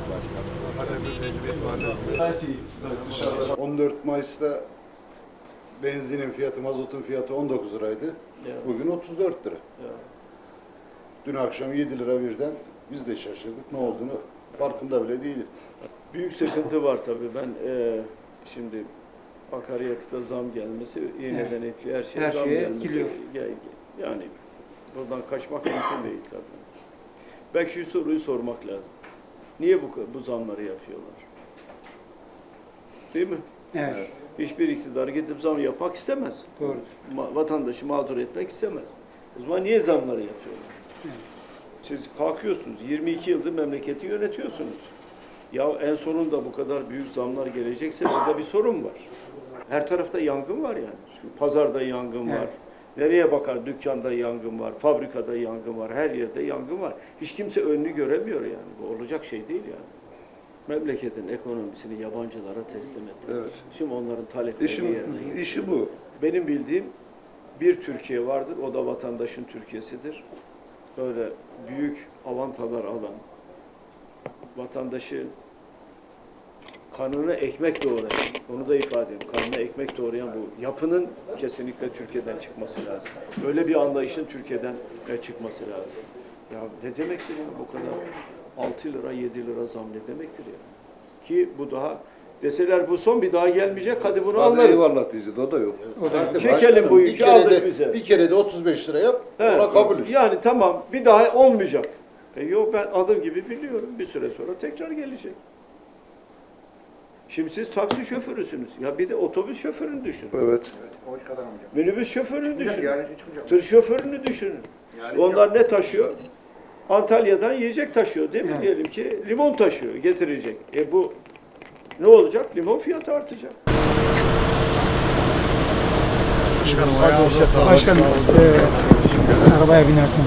Başkanım. 14 Mayıs'ta benzinin fiyatı, mazotun fiyatı 19 liraydı. Bugün 34 lira. Dün akşam 7 lira birden biz de şaşırdık. Ne olduğunu farkında bile değildik. Büyük sıkıntı var tabii. Ben e, şimdi akaryakıta zam gelmesi, iğneden ipliğe her şeye Her zam şeye gelmesi. etkiliyor. gel- yani buradan kaçmak mümkün değil tabii. Belki şu soruyu sormak lazım. Niye bu, bu zamları yapıyorlar? Değil mi? Evet, Hiçbir iktidar gidip zam yapmak istemez. doğru. Ma- vatandaşı mağdur etmek istemez. O zaman niye zamları yapıyorlar? Evet. Siz kalkıyorsunuz, 22 yıldır memleketi yönetiyorsunuz. Ya en sonunda bu kadar büyük zamlar gelecekse burada bir sorun var. Her tarafta yangın var yani. Pazarda yangın var. Nereye bakar? Dükkanda yangın var, fabrikada yangın var, her yerde yangın var. Hiç kimse önünü göremiyor yani. Bu olacak şey değil yani. Memleketin ekonomisini yabancılara teslim etti. Evet. Şimdi onların talepleri İşi, yerine işi bu. benim bildiğim bir Türkiye vardır. O da vatandaşın Türkiye'sidir. Böyle büyük avantalar alan, vatandaşı kanına ekmek doğrayan, onu da ifade edeyim, ekmek doğrayan bu yapının kesinlikle Türkiye'den çıkması lazım. Böyle bir anlayışın Türkiye'den e, çıkması lazım. Ya ne demektir ya bu kadar 6 lira 7 lira zam ne demektir ya? Ki bu daha deseler bu son bir daha gelmeyecek hadi bunu Hadi anlarız. eyvallah diyeceğiz. O da yok. Zaten Çekelim başkanım, bu bir yükü, kere de- bize. Bir kere de 35 lira yap, He, ona kabulüz. Yani tamam bir daha olmayacak. E yok ben adım gibi biliyorum bir süre sonra tekrar gelecek. Şimdi siz taksi şoförüsünüz. Ya bir de otobüs şoförünü düşünün. Evet. Minibüs şoförünü düşünün. Tır şoförünü düşünün. Onlar ne taşıyor? Antalya'dan yiyecek taşıyor değil mi? Evet. Diyelim ki limon taşıyor, getirecek. E bu ne olacak? Limon fiyatı artacak. Başkanım, e, arabaya binerken